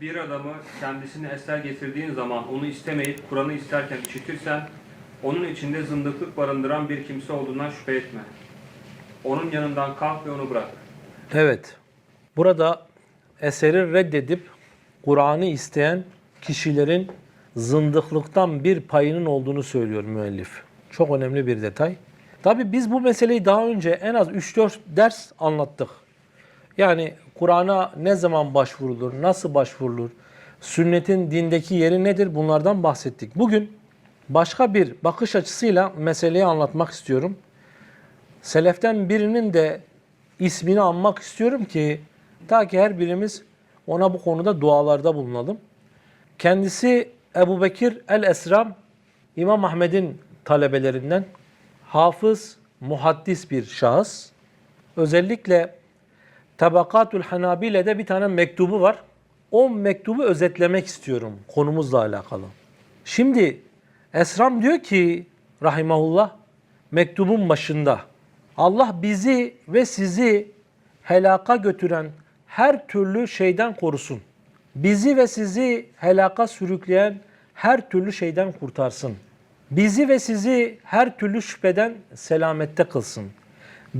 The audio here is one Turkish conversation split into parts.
Bir adamı kendisine eser getirdiğin zaman onu istemeyip Kur'an'ı isterken işitirsen onun içinde zındıklık barındıran bir kimse olduğundan şüphe etme. Onun yanından kalk ve onu bırak. Evet. Burada eseri reddedip Kur'an'ı isteyen kişilerin zındıklıktan bir payının olduğunu söylüyor müellif. Çok önemli bir detay. Tabi biz bu meseleyi daha önce en az 3-4 ders anlattık. Yani Kur'an'a ne zaman başvurulur, nasıl başvurulur, sünnetin dindeki yeri nedir bunlardan bahsettik. Bugün başka bir bakış açısıyla meseleyi anlatmak istiyorum. Seleften birinin de ismini anmak istiyorum ki ta ki her birimiz ona bu konuda dualarda bulunalım. Kendisi Ebu Bekir el-Esram, İmam Ahmed'in talebelerinden hafız, muhaddis bir şahıs. Özellikle Tabakatul Hanabile'de bir tane mektubu var. O mektubu özetlemek istiyorum konumuzla alakalı. Şimdi Esram diyor ki rahimahullah mektubun başında Allah bizi ve sizi helaka götüren her türlü şeyden korusun. Bizi ve sizi helaka sürükleyen her türlü şeyden kurtarsın. Bizi ve sizi her türlü şüpheden selamette kılsın.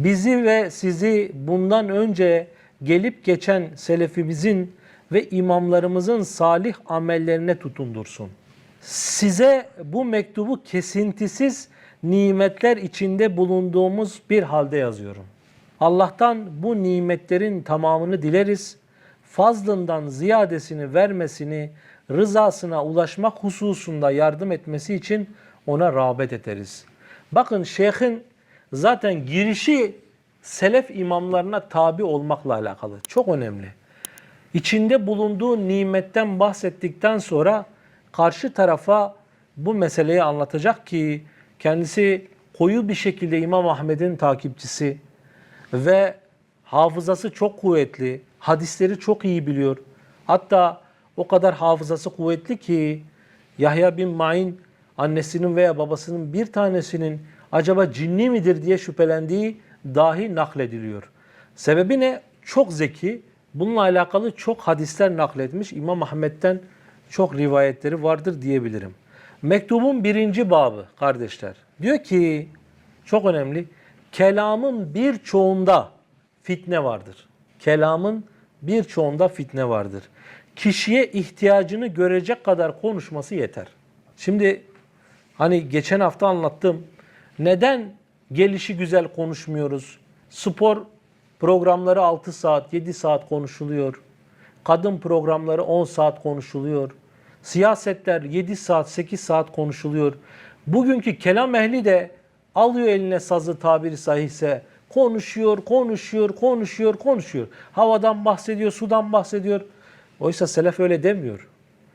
Bizi ve sizi bundan önce gelip geçen selefimizin ve imamlarımızın salih amellerine tutundursun. Size bu mektubu kesintisiz nimetler içinde bulunduğumuz bir halde yazıyorum. Allah'tan bu nimetlerin tamamını dileriz. Fazlından ziyadesini vermesini, rızasına ulaşmak hususunda yardım etmesi için ona rağbet ederiz. Bakın şeyhin zaten girişi selef imamlarına tabi olmakla alakalı. Çok önemli. İçinde bulunduğu nimetten bahsettikten sonra karşı tarafa bu meseleyi anlatacak ki kendisi koyu bir şekilde İmam Ahmed'in takipçisi ve hafızası çok kuvvetli, hadisleri çok iyi biliyor. Hatta o kadar hafızası kuvvetli ki Yahya bin Ma'in annesinin veya babasının bir tanesinin acaba cinni midir diye şüphelendiği dahi naklediliyor. Sebebi ne? Çok zeki. Bununla alakalı çok hadisler nakletmiş. İmam Ahmet'ten çok rivayetleri vardır diyebilirim. Mektubun birinci babı kardeşler. Diyor ki çok önemli. Kelamın birçoğunda fitne vardır. Kelamın birçoğunda fitne vardır. Kişiye ihtiyacını görecek kadar konuşması yeter. Şimdi hani geçen hafta anlattım. Neden gelişi güzel konuşmuyoruz? Spor programları 6 saat, 7 saat konuşuluyor. Kadın programları 10 saat konuşuluyor. Siyasetler 7 saat, 8 saat konuşuluyor. Bugünkü kelam ehli de alıyor eline sazı tabiri sahihse konuşuyor, konuşuyor, konuşuyor, konuşuyor. Havadan bahsediyor, sudan bahsediyor. Oysa selef öyle demiyor.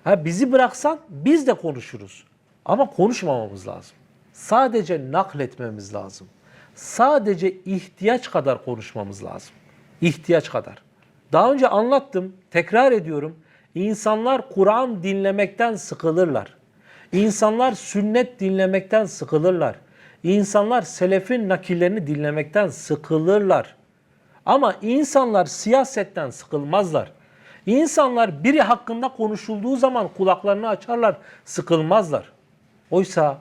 Ha bizi bıraksan biz de konuşuruz. Ama konuşmamamız lazım. Sadece nakletmemiz lazım. Sadece ihtiyaç kadar konuşmamız lazım. İhtiyaç kadar. Daha önce anlattım, tekrar ediyorum. İnsanlar Kur'an dinlemekten sıkılırlar. İnsanlar sünnet dinlemekten sıkılırlar. İnsanlar selefin nakillerini dinlemekten sıkılırlar. Ama insanlar siyasetten sıkılmazlar. İnsanlar biri hakkında konuşulduğu zaman kulaklarını açarlar, sıkılmazlar. Oysa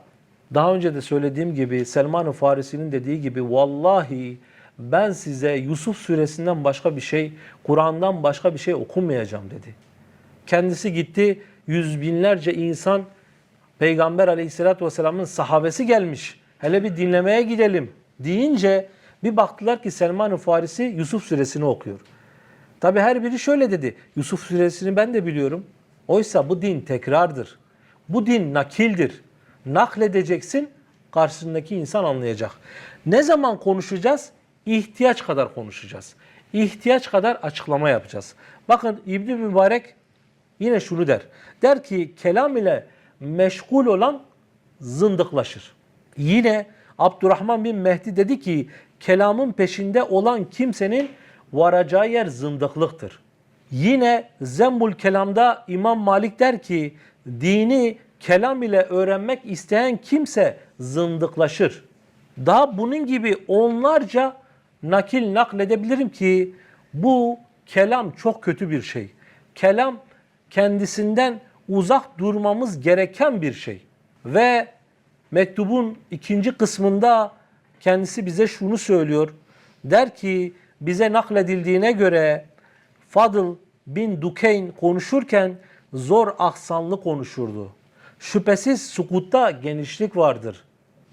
daha önce de söylediğim gibi Selman-ı Farisi'nin dediği gibi vallahi ben size Yusuf suresinden başka bir şey, Kur'an'dan başka bir şey okumayacağım dedi. Kendisi gitti yüz binlerce insan Peygamber aleyhissalatü vesselamın sahabesi gelmiş. Hele bir dinlemeye gidelim deyince bir baktılar ki Selman-ı Farisi Yusuf suresini okuyor. Tabi her biri şöyle dedi. Yusuf suresini ben de biliyorum. Oysa bu din tekrardır. Bu din nakildir. Nakledeceksin, karşısındaki insan anlayacak. Ne zaman konuşacağız? İhtiyaç kadar konuşacağız. İhtiyaç kadar açıklama yapacağız. Bakın İbn Mübarek yine şunu der. Der ki kelam ile meşgul olan zındıklaşır. Yine Abdurrahman bin Mehdi dedi ki kelamın peşinde olan kimsenin varacağı yer zındıklıktır. Yine Zembul Kelam'da İmam Malik der ki dini kelam ile öğrenmek isteyen kimse zındıklaşır. Daha bunun gibi onlarca nakil nakledebilirim ki bu kelam çok kötü bir şey. Kelam kendisinden uzak durmamız gereken bir şey. Ve mektubun ikinci kısmında kendisi bize şunu söylüyor. Der ki bize nakledildiğine göre Fadıl bin Dukeyn konuşurken zor aksanlı konuşurdu. Şüphesiz sukutta genişlik vardır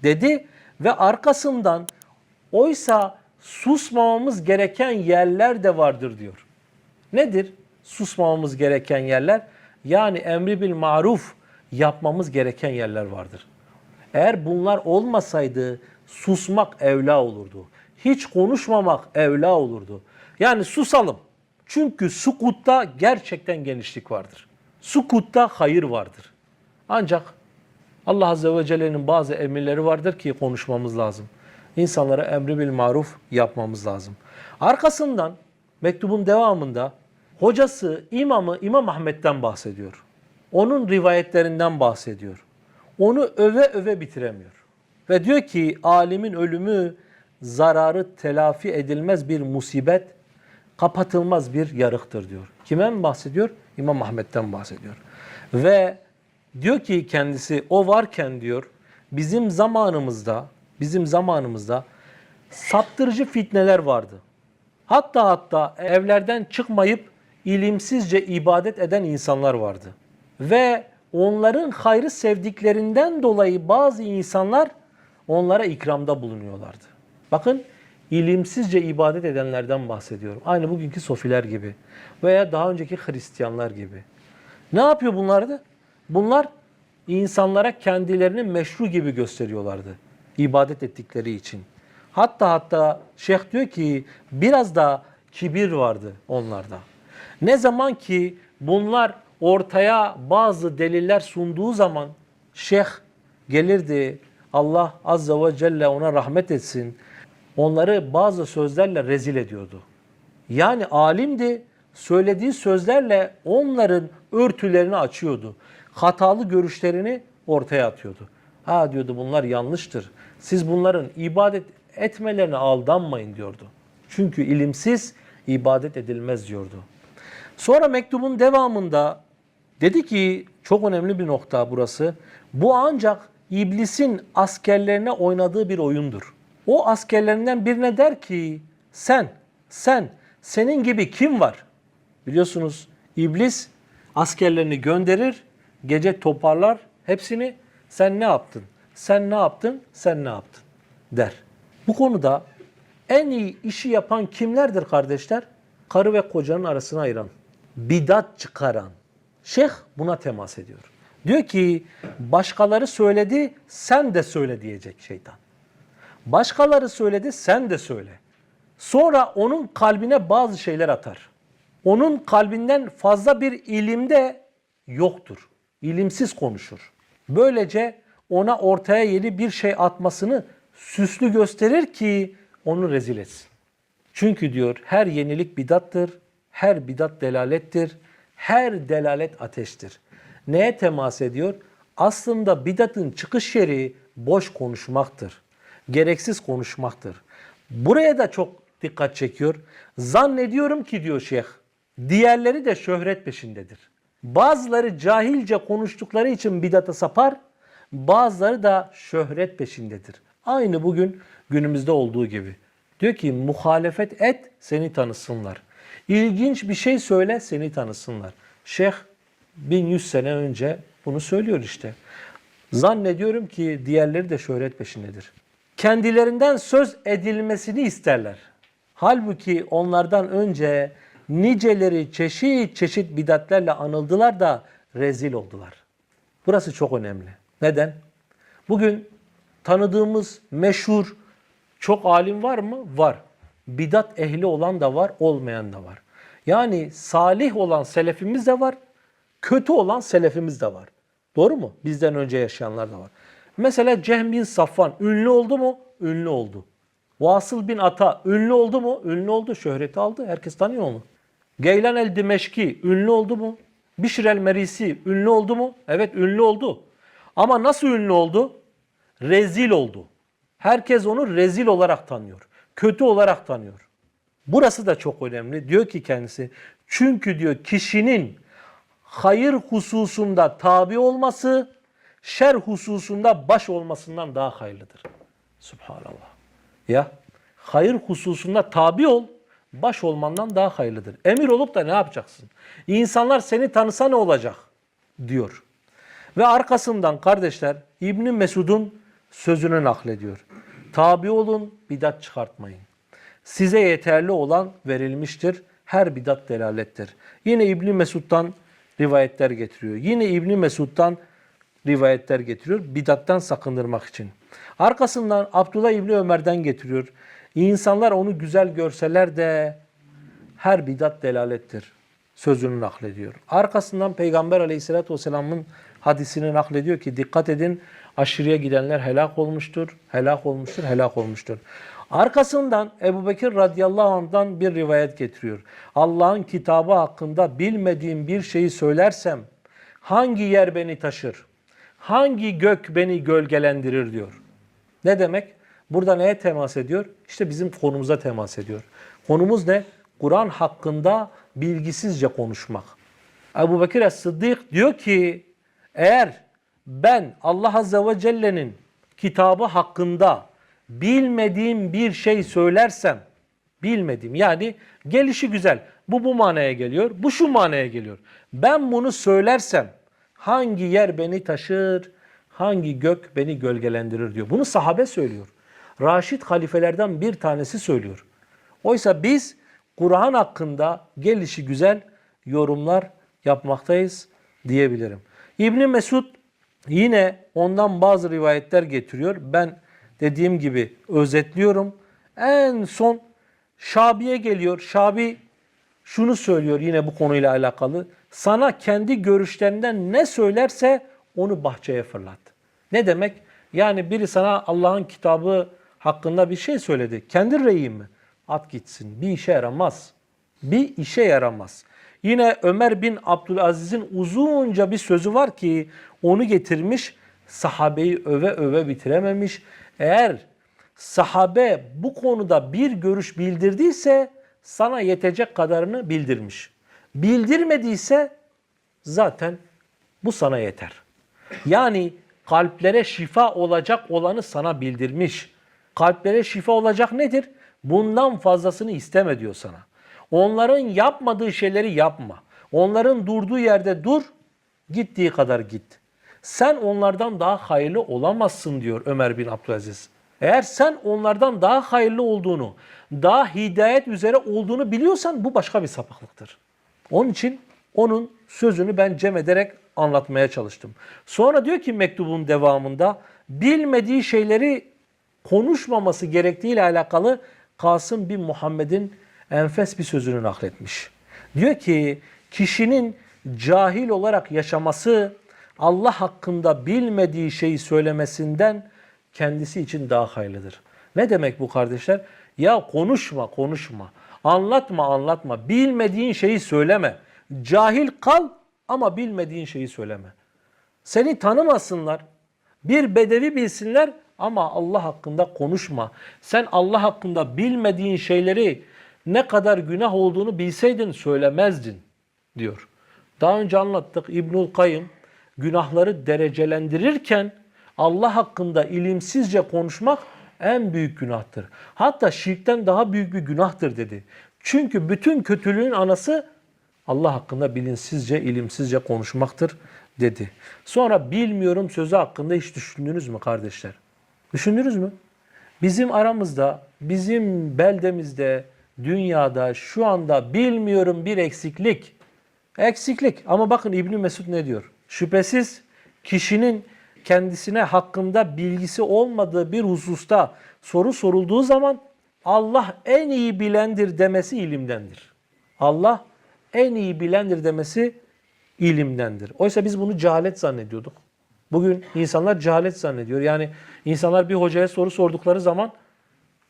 dedi ve arkasından oysa susmamamız gereken yerler de vardır diyor. Nedir? Susmamamız gereken yerler. Yani emri bil maruf yapmamız gereken yerler vardır. Eğer bunlar olmasaydı susmak evla olurdu. Hiç konuşmamak evla olurdu. Yani susalım. Çünkü sukutta gerçekten genişlik vardır. Sukutta hayır vardır. Ancak Allah Azze ve Celle'nin bazı emirleri vardır ki konuşmamız lazım. İnsanlara emri bil maruf yapmamız lazım. Arkasından mektubun devamında hocası imamı İmam Ahmet'ten bahsediyor. Onun rivayetlerinden bahsediyor. Onu öve öve bitiremiyor. Ve diyor ki alimin ölümü zararı telafi edilmez bir musibet, kapatılmaz bir yarıktır diyor. Kimden bahsediyor? İmam Ahmet'ten bahsediyor. Ve diyor ki kendisi o varken diyor bizim zamanımızda bizim zamanımızda saptırıcı fitneler vardı. Hatta hatta evlerden çıkmayıp ilimsizce ibadet eden insanlar vardı. Ve onların hayrı sevdiklerinden dolayı bazı insanlar onlara ikramda bulunuyorlardı. Bakın ilimsizce ibadet edenlerden bahsediyorum. Aynı bugünkü sofiler gibi veya daha önceki Hristiyanlar gibi. Ne yapıyor bunlardı? Bunlar insanlara kendilerini meşru gibi gösteriyorlardı. ibadet ettikleri için. Hatta hatta şeyh diyor ki biraz da kibir vardı onlarda. Ne zaman ki bunlar ortaya bazı deliller sunduğu zaman şeyh gelirdi. Allah azze ve celle ona rahmet etsin. Onları bazı sözlerle rezil ediyordu. Yani alimdi, söylediği sözlerle onların örtülerini açıyordu. Hatalı görüşlerini ortaya atıyordu. Ha diyordu bunlar yanlıştır. Siz bunların ibadet etmelerine aldanmayın diyordu. Çünkü ilimsiz ibadet edilmez diyordu. Sonra mektubun devamında dedi ki çok önemli bir nokta burası. Bu ancak iblisin askerlerine oynadığı bir oyundur. O askerlerinden birine der ki sen, sen, senin gibi kim var? Biliyorsunuz iblis askerlerini gönderir, gece toparlar hepsini. Sen ne yaptın? Sen ne yaptın? Sen ne yaptın? der. Bu konuda en iyi işi yapan kimlerdir kardeşler? Karı ve kocanın arasına ayıran, bidat çıkaran. Şeyh buna temas ediyor. Diyor ki başkaları söyledi sen de söyle diyecek şeytan. Başkaları söyledi sen de söyle. Sonra onun kalbine bazı şeyler atar. Onun kalbinden fazla bir ilimde yoktur. İlimsiz konuşur. Böylece ona ortaya yeni bir şey atmasını süslü gösterir ki onu rezil etsin. Çünkü diyor her yenilik bidattır, her bidat delalettir, her delalet ateştir. Neye temas ediyor? Aslında bidatın çıkış yeri boş konuşmaktır. Gereksiz konuşmaktır. Buraya da çok dikkat çekiyor. Zannediyorum ki diyor şeyh, diğerleri de şöhret peşindedir. Bazıları cahilce konuştukları için bidata sapar, bazıları da şöhret peşindedir. Aynı bugün günümüzde olduğu gibi. Diyor ki muhalefet et seni tanısınlar. İlginç bir şey söyle seni tanısınlar. Şeyh 1100 sene önce bunu söylüyor işte. Zannediyorum ki diğerleri de şöhret peşindedir. Kendilerinden söz edilmesini isterler. Halbuki onlardan önce niceleri çeşit çeşit bidatlerle anıldılar da rezil oldular. Burası çok önemli. Neden? Bugün tanıdığımız meşhur çok alim var mı? Var. Bidat ehli olan da var, olmayan da var. Yani salih olan selefimiz de var, kötü olan selefimiz de var. Doğru mu? Bizden önce yaşayanlar da var. Mesela Cehm bin Safvan ünlü oldu mu? Ünlü oldu. Vasıl bin Ata ünlü oldu mu? Ünlü oldu. Şöhreti aldı. Herkes tanıyor onu. Geylan el Dimeşki ünlü oldu mu? Bişir el Merisi ünlü oldu mu? Evet ünlü oldu. Ama nasıl ünlü oldu? Rezil oldu. Herkes onu rezil olarak tanıyor. Kötü olarak tanıyor. Burası da çok önemli. Diyor ki kendisi çünkü diyor kişinin hayır hususunda tabi olması, şer hususunda baş olmasından daha hayırlıdır. Subhanallah. Ya hayır hususunda tabi ol, baş olmandan daha hayırlıdır. Emir olup da ne yapacaksın? İnsanlar seni tanısa ne olacak? diyor. Ve arkasından kardeşler İbni Mesud'un sözünü naklediyor. Tabi olun, bidat çıkartmayın. Size yeterli olan verilmiştir. Her bidat delalettir. Yine İbni Mesud'dan rivayetler getiriyor. Yine İbni Mesud'dan rivayetler getiriyor bidattan sakındırmak için. Arkasından Abdullah İbni Ömer'den getiriyor. İnsanlar onu güzel görseler de her bidat delalettir sözünü naklediyor. Arkasından Peygamber aleyhissalatü vesselamın hadisini naklediyor ki dikkat edin aşırıya gidenler helak olmuştur, helak olmuştur, helak olmuştur. Arkasından Ebu Bekir radıyallahu anh'dan bir rivayet getiriyor. Allah'ın kitabı hakkında bilmediğim bir şeyi söylersem hangi yer beni taşır, hangi gök beni gölgelendirir diyor. Ne demek? Burada neye temas ediyor? İşte bizim konumuza temas ediyor. Konumuz ne? Kur'an hakkında bilgisizce konuşmak. Ebu Bekir Es-Sıddık diyor ki eğer ben Allah Azze ve Celle'nin kitabı hakkında bilmediğim bir şey söylersem, bilmediğim yani gelişi güzel. Bu bu manaya geliyor, bu şu manaya geliyor. Ben bunu söylersem hangi yer beni taşır, hangi gök beni gölgelendirir diyor. Bunu sahabe söylüyor. Raşid halifelerden bir tanesi söylüyor. Oysa biz Kur'an hakkında gelişi güzel yorumlar yapmaktayız diyebilirim. İbni Mesud yine ondan bazı rivayetler getiriyor. Ben dediğim gibi özetliyorum. En son Şabi'ye geliyor. Şabi şunu söylüyor yine bu konuyla alakalı. Sana kendi görüşlerinden ne söylerse onu bahçeye fırlat. Ne demek? Yani biri sana Allah'ın kitabı hakkında bir şey söyledi. Kendi reyin mi? At gitsin. Bir işe yaramaz. Bir işe yaramaz. Yine Ömer bin Abdülaziz'in uzunca bir sözü var ki onu getirmiş sahabeyi öve öve bitirememiş. Eğer sahabe bu konuda bir görüş bildirdiyse sana yetecek kadarını bildirmiş. Bildirmediyse zaten bu sana yeter. Yani kalplere şifa olacak olanı sana bildirmiş. Kalplere şifa olacak nedir? Bundan fazlasını isteme diyor sana. Onların yapmadığı şeyleri yapma. Onların durduğu yerde dur, gittiği kadar git. Sen onlardan daha hayırlı olamazsın diyor Ömer bin Abdülaziz. Eğer sen onlardan daha hayırlı olduğunu, daha hidayet üzere olduğunu biliyorsan bu başka bir sapıklıktır. Onun için onun sözünü ben cem ederek anlatmaya çalıştım. Sonra diyor ki mektubun devamında bilmediği şeyleri konuşmaması gerektiğiyle alakalı Kasım bin Muhammed'in enfes bir sözünü nakletmiş. Diyor ki kişinin cahil olarak yaşaması Allah hakkında bilmediği şeyi söylemesinden kendisi için daha hayırlıdır. Ne demek bu kardeşler? Ya konuşma konuşma. Anlatma anlatma. Bilmediğin şeyi söyleme. Cahil kal ama bilmediğin şeyi söyleme. Seni tanımasınlar. Bir bedevi bilsinler ama Allah hakkında konuşma. Sen Allah hakkında bilmediğin şeyleri ne kadar günah olduğunu bilseydin söylemezdin diyor. Daha önce anlattık İbnül Kayyım günahları derecelendirirken Allah hakkında ilimsizce konuşmak en büyük günahtır. Hatta şirkten daha büyük bir günahtır dedi. Çünkü bütün kötülüğün anası Allah hakkında bilinçsizce, ilimsizce konuşmaktır dedi. Sonra bilmiyorum sözü hakkında hiç düşündünüz mü kardeşler? Düşündünüz mü? Bizim aramızda, bizim beldemizde, dünyada şu anda bilmiyorum bir eksiklik. Eksiklik. Ama bakın İbni Mesud ne diyor? Şüphesiz kişinin kendisine hakkında bilgisi olmadığı bir hususta soru sorulduğu zaman Allah en iyi bilendir demesi ilimdendir. Allah en iyi bilendir demesi ilimdendir. Oysa biz bunu cehalet zannediyorduk. Bugün insanlar cehalet zannediyor. Yani insanlar bir hocaya soru sordukları zaman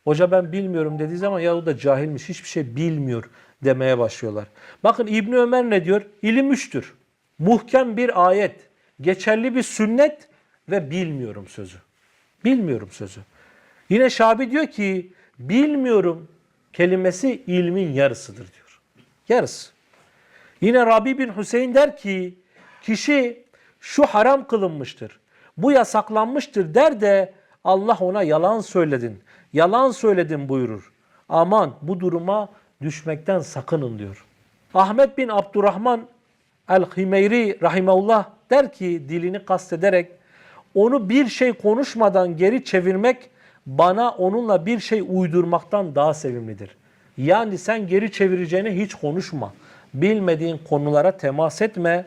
hoca ben bilmiyorum dediği zaman ya o da cahilmiş hiçbir şey bilmiyor demeye başlıyorlar. Bakın İbni Ömer ne diyor? İlim üçtür. Muhkem bir ayet, geçerli bir sünnet ve bilmiyorum sözü. Bilmiyorum sözü. Yine Şabi diyor ki bilmiyorum kelimesi ilmin yarısıdır diyor. Yarısı. Yine Rabi bin Hüseyin der ki kişi şu haram kılınmıştır. Bu yasaklanmıştır der de Allah ona yalan söyledin. Yalan söyledin buyurur. Aman bu duruma düşmekten sakının diyor. Ahmet bin Abdurrahman el-Himeyri rahimeullah der ki dilini kastederek onu bir şey konuşmadan geri çevirmek bana onunla bir şey uydurmaktan daha sevimlidir. Yani sen geri çevireceğini hiç konuşma. Bilmediğin konulara temas etme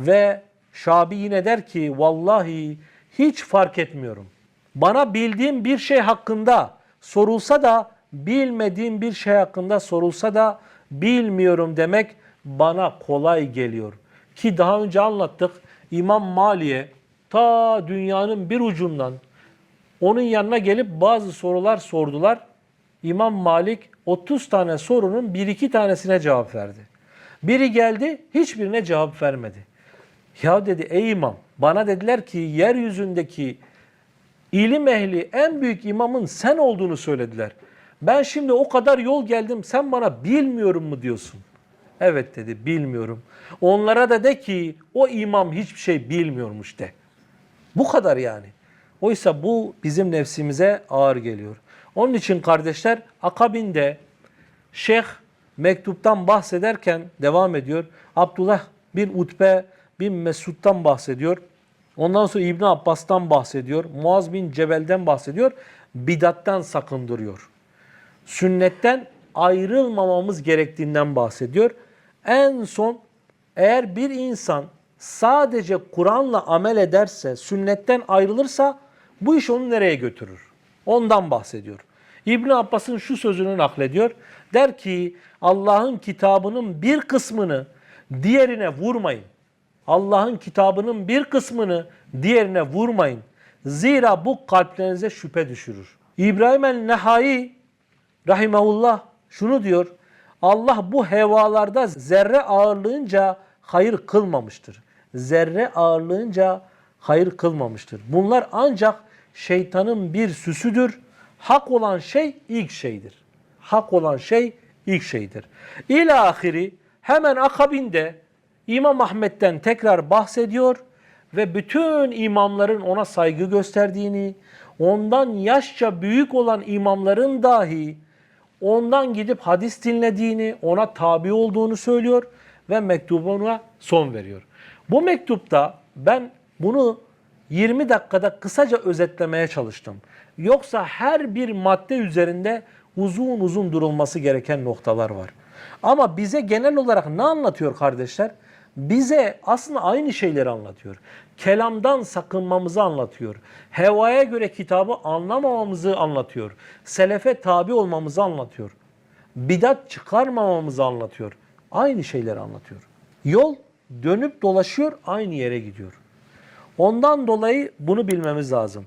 ve Şabi yine der ki vallahi hiç fark etmiyorum. Bana bildiğim bir şey hakkında sorulsa da bilmediğim bir şey hakkında sorulsa da bilmiyorum demek bana kolay geliyor. Ki daha önce anlattık İmam Mali'ye ta dünyanın bir ucundan onun yanına gelip bazı sorular sordular. İmam Malik 30 tane sorunun bir iki tanesine cevap verdi. Biri geldi hiçbirine cevap vermedi. Ya dedi ey imam bana dediler ki yeryüzündeki ilim ehli en büyük imamın sen olduğunu söylediler. Ben şimdi o kadar yol geldim sen bana bilmiyorum mu diyorsun? Evet dedi bilmiyorum. Onlara da de ki o imam hiçbir şey bilmiyormuş de. Bu kadar yani. Oysa bu bizim nefsimize ağır geliyor. Onun için kardeşler akabinde Şeyh mektuptan bahsederken devam ediyor. Abdullah bin Utbe bin Mesud'dan bahsediyor. Ondan sonra İbn Abbas'tan bahsediyor. Muaz bin Cebel'den bahsediyor. Bidattan sakındırıyor. Sünnetten ayrılmamamız gerektiğinden bahsediyor. En son eğer bir insan sadece Kur'an'la amel ederse, sünnetten ayrılırsa bu iş onu nereye götürür? Ondan bahsediyor. İbn Abbas'ın şu sözünü naklediyor. Der ki Allah'ın kitabının bir kısmını diğerine vurmayın. Allah'ın kitabının bir kısmını diğerine vurmayın. Zira bu kalplerinize şüphe düşürür. İbrahim el-Nehai rahimahullah şunu diyor. Allah bu hevalarda zerre ağırlığınca hayır kılmamıştır. Zerre ağırlığınca hayır kılmamıştır. Bunlar ancak şeytanın bir süsüdür. Hak olan şey ilk şeydir. Hak olan şey ilk şeydir. İlahiri hemen akabinde İmam Ahmet'ten tekrar bahsediyor ve bütün imamların ona saygı gösterdiğini, ondan yaşça büyük olan imamların dahi ondan gidip hadis dinlediğini, ona tabi olduğunu söylüyor ve mektubuna son veriyor. Bu mektupta ben bunu 20 dakikada kısaca özetlemeye çalıştım. Yoksa her bir madde üzerinde uzun uzun durulması gereken noktalar var. Ama bize genel olarak ne anlatıyor kardeşler? Bize aslında aynı şeyleri anlatıyor. Kelamdan sakınmamızı anlatıyor. Hevaya göre kitabı anlamamamızı anlatıyor. Selefe tabi olmamızı anlatıyor. Bidat çıkarmamamızı anlatıyor. Aynı şeyleri anlatıyor. Yol dönüp dolaşıyor aynı yere gidiyor. Ondan dolayı bunu bilmemiz lazım.